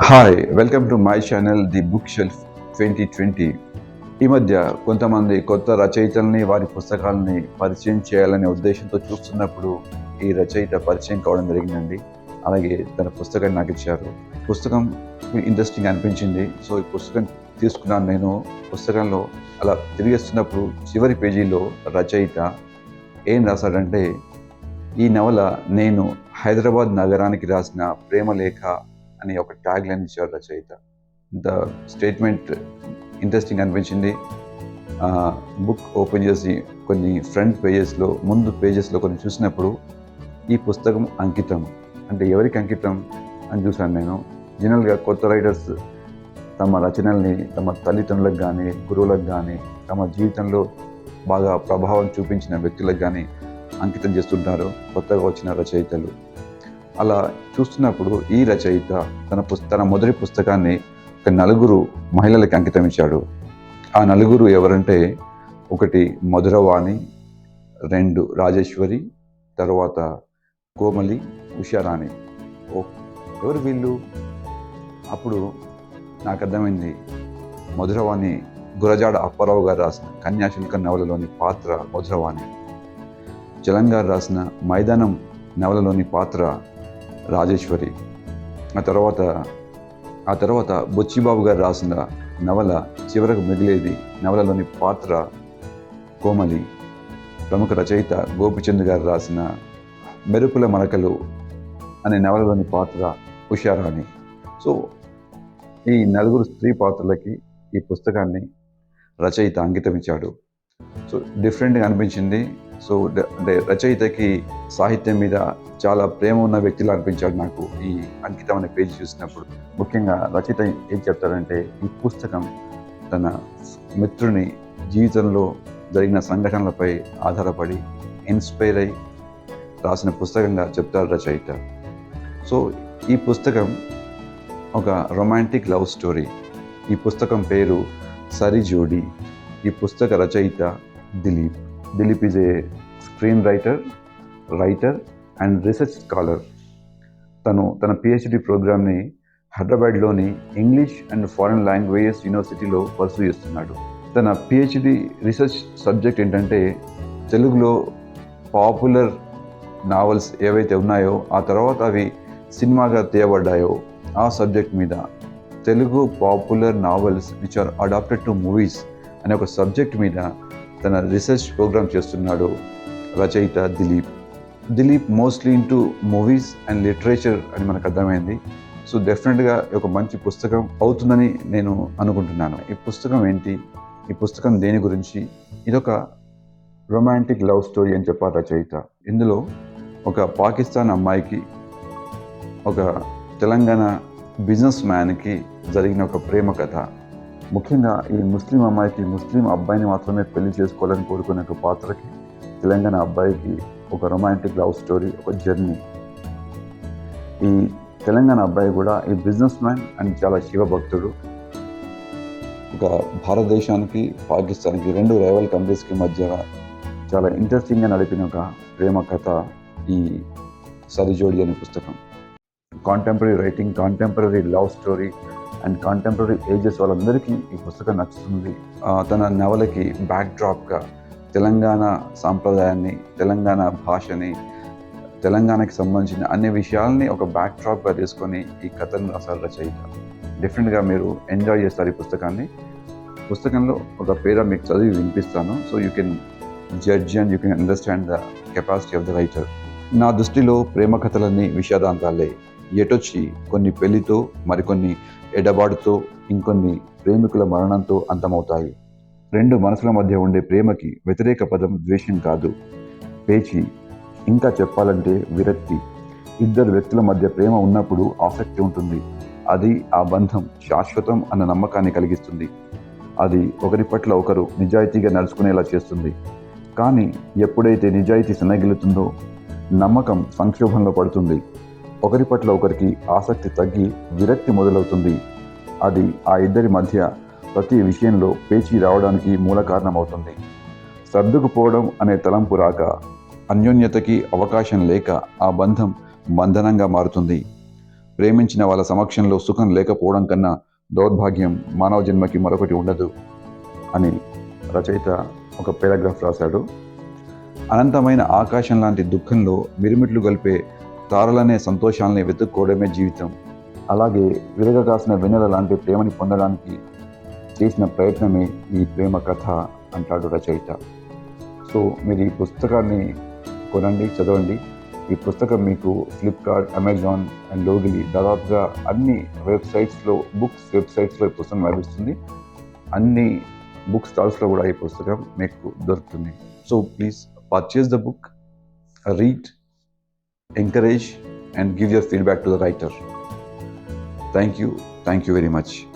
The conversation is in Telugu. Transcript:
Hi welcome to my channel the book shelf twenty twenty ఈ మధ్య కొంతమంది కొత్త రచయితల్ని వారి పుస్తకాలని పరిచయం చేయాలనే ఉద్దేశంతో చూస్తున్నప్పుడు ఈ రచయిత పరిచయం కావడం జరిగిందండి. అలాగే తన పుస్తకాన్ని నాకు ఇచ్చారు. పుస్తకం ఇంట్రెస్టింగ్ అనిపించింది. సో ఈ పుస్తకం తీసుకున్నాను నేను. పుస్తకంలో అలా తిరిగేస్తున్నప్పుడు చివరి పేజీలో రచయిత ఏం రాశాడంటే ఈ నవల నేను హైదరాబాద్ నగరానికి రాసిన ప్రేమ లేఖ అని ఒక ట్యాగ్ లైన్ ఇచ్చారు రచయిత. ద స్టేట్మెంట్ ఇంట్రెస్టింగ్ అనిపించింది. బుక్ ఓపెన్ చేసి కొన్ని ఫ్రంట్ పేజెస్లో ముందు పేజెస్లో కొన్ని చూసినప్పుడు ఈ పుస్తకం అంకితం. అంటే ఎవరికి అంకితం అని చూశాను నేను. జనరల్గా కొత్త రైటర్స్ తమ రచనల్ని తమ తల్లిదండ్రులకు కానీ గురువులకు కానీ తమ జీవితంలో బాగా ప్రభావం చూపించిన వ్యక్తులకు కానీ అంకితం చేస్తుంటారు కొత్తగా వచ్చిన రచయితలు. అలా చూస్తున్నప్పుడు ఈ రచయిత తన పుస్త తన మొదటి పుస్తకాన్ని ఒక నలుగురు మహిళలకి అంకితం ఇచ్చాడు. ఆ నలుగురు ఎవరంటే ఒకటి మధురవాణి రెండు రాజేశ్వరి తర్వాత కోమలి ఉషారాణి. ఓ ఎవరు వీళ్ళు? అప్పుడు నాకు అర్థమైంది మధురవాణి గురజాడ అప్పారావు గారు రాసిన కన్యాశుల్క నవలలోని పాత్ర మధురవాణి. జలంగారు రాసిన మైదానం నవలలోని పాత్ర రాజేశ్వరి. ఆ తర్వాత ఆ తర్వాత బొచ్చిబాబు గారు రాసిన నవల చివరకు మిగిలేది నవలలోని పాత్ర కోమలి. ప్రముఖ రచయిత గోపిచంద్ గారు రాసిన మెరుపుల మరకలు అనే నవలలోని పాత్ర ఉషారాణి సో ఈ నలుగురు స్త్రీ పాత్రలకి ఈ పుస్తకాన్ని రచయిత అంకితం ఇచ్చాడు. సో డిఫరెంట్గా అనిపించింది. సో అంటే రచయితకి సాహిత్యం మీద చాలా ప్రేమ ఉన్న వ్యక్తిలా అనిపించాడు నాకు ఈ అంకితం అనే పేజీ చూసినప్పుడు. ముఖ్యంగా రచయిత ఏం చెప్తాడంటే ఈ పుస్తకం తన మిత్రుని జీవితంలో జరిగిన సంఘటనలపై ఆధారపడి ఇన్స్పైర్ అయి రాసిన పుస్తకంగా చెప్తారు రచయిత. సో ఈ పుస్తకం ఒక రొమాంటిక్ లవ్ స్టోరీ. ఈ పుస్తకం పేరు సరి జోడి ఈ పుస్తక రచయిత Dilip. Dilip is a screen writer writer and research scholar తను తన పిహెచ్డి ప్రోగ్రామ్ని హైదరాబాద్లోని ఇంగ్లీష్ అండ్ ఫారెన్ లాంగ్వేజెస్ యూనివర్సిటీలో పర్సూ చేస్తున్నాడు. తన పిహెచ్డి రీసెర్చ్ సబ్జెక్ట్ ఏంటంటే తెలుగులో పాపులర్ నావల్స్ ఏవైతే ఉన్నాయో ఆ తర్వాత అవి సినిమాగా తీయబడ్డాయో ఆ సబ్జెక్ట్ మీద Telugu popular novels which are adapted to movies అనే ఒక సబ్జెక్ట్ మీద తన రీసెర్చ్ ప్రోగ్రామ్ చేస్తున్నాడు రచయిత Dilip. Dilip mostly into movies and literature అని మనకు అర్థమైంది. సో డెఫినెట్గా ఒక మంచి పుస్తకం అవుతుందని నేను అనుకుంటున్నాను. ఈ పుస్తకం ఏంటి? ఈ పుస్తకం దేని గురించి? ఇదొక రొమాంటిక్ లవ్ స్టోరీ అని చెప్పారు రచయిత. ఇందులో ఒక పాకిస్తాన్ అమ్మాయికి ఒక తెలంగాణ బిజినెస్ మ్యాన్కి జరిగిన ఒక ప్రేమ కథ. ముఖ్యంగా ఈ ముస్లిం అమ్మాయికి ముస్లిం అబ్బాయిని మాత్రమే పెళ్ళి చేసుకోవాలని కోరుకునే ఒక పాత్రకి తెలంగాణ అబ్బాయికి ఒక రొమాంటిక్ లవ్ స్టోరీ ఒక జర్నీ ఈ తెలంగాణ అబ్బాయి కూడా ఈ బిజినెస్ మ్యాన్ అండ్ చాలా శివభక్తుడు. ఒక భారతదేశానికి పాకిస్తాన్కి రెండు రైవల్ కంట్రీస్కి మధ్య చాలా ఇంట్రెస్టింగ్గా నడిపిన ఒక ప్రేమ కథ ఈ సరిజోడి అనే పుస్తకం. Contemporary writing contemporary love story and contemporary ages వాళ్ళందరికీ ఈ పుస్తకం నచ్చుతుంది. తన నవలకి బ్యాక్ డ్రాప్గా తెలంగాణ సాంప్రదాయాన్ని తెలంగాణ భాషని తెలంగాణకి సంబంధించిన అన్ని విషయాల్ని ఒక బ్యాక్ డ్రాప్గా తీసుకొని ఈ కథను రాశారు రచయిత. డెఫినెట్గా మీరు ఎంజాయ్ చేస్తారు ఈ పుస్తకాన్ని. పుస్తకంలో ఒక పేర మీకు చదివి వినిపిస్తాను. So you can judge and you can understand the capacity of the writer నా దృష్టిలో ప్రేమ కథలన్నీ విషాదాంతాలే. ఎటొచ్చి కొన్ని పెళ్ళితో మరికొన్ని ఎడబాటుతో ఇంకొన్ని ప్రేమికుల మరణంతో అంతమవుతాయి. రెండు మనసుల మధ్య ఉండే ప్రేమకి వ్యతిరేక పదం ద్వేషం కాదు. పేచి ఇంకా చెప్పాలంటే విరక్తి. ఇద్దరు వ్యక్తుల మధ్య ప్రేమ ఉన్నప్పుడు ఆసక్తి ఉంటుంది. అది ఆ బంధం శాశ్వతం అన్న నమ్మకాన్ని కలిగిస్తుంది. అది ఒకరి పట్ల ఒకరు నిజాయితీగా నడుచుకునేలా చేస్తుంది. కానీ ఎప్పుడైతే నిజాయితీ సన్నగిలుతుందో నమ్మకం సంక్షోభంలో పడుతుంది. ఒకరి పట్ల ఒకరికి ఆసక్తి తగ్గి విరక్తి మొదలవుతుంది. అది ఆ ఇద్దరి మధ్య ప్రతి విషయంలో పేచీ రావడానికి మూల కారణమవుతుంది. సర్దుకుపోవడం అనే తలంపు రాక అన్యోన్యతకి అవకాశం లేక ఆ బంధం బంధనంగా మారుతుంది. ప్రేమించిన వాళ్ళ సమక్షంలో సుఖం లేకపోవడం కన్నా దౌర్భాగ్యం మానవ జన్మకి మరొకటి ఉండదు అని రచయిత ఒక పారాగ్రాఫ్ రాశాడు. అనంతమైన ఆకాశం లాంటి దుఃఖంలో మిరుమిట్లు గలిపే తారలనే సంతోషాలని వెతుక్కోవడమే జీవితం. అలాగే విరగ కాసిన వెన్నెల లాంటి ప్రేమని పొందడానికి చేసిన ప్రయత్నమే ఈ ప్రేమ కథ అంటాడు రచయిత. సో మీరు ఈ పుస్తకాన్ని కొనండి చదవండి. ఈ పుస్తకం మీకు ఫ్లిప్కార్ట్ అమెజాన్ అండ్ లోగిలి దాదాపుగా అన్ని వెబ్సైట్స్లో బుక్స్ వెబ్సైట్స్లో ఈ పుస్తకం లభిస్తుంది. అన్ని బుక్ స్టాల్స్లో కూడా ఈ పుస్తకం మీకు దొరుకుతుంది. So please purchase the book, read, encourage, and give your feedback to the writer. Thank you. Thank you very much.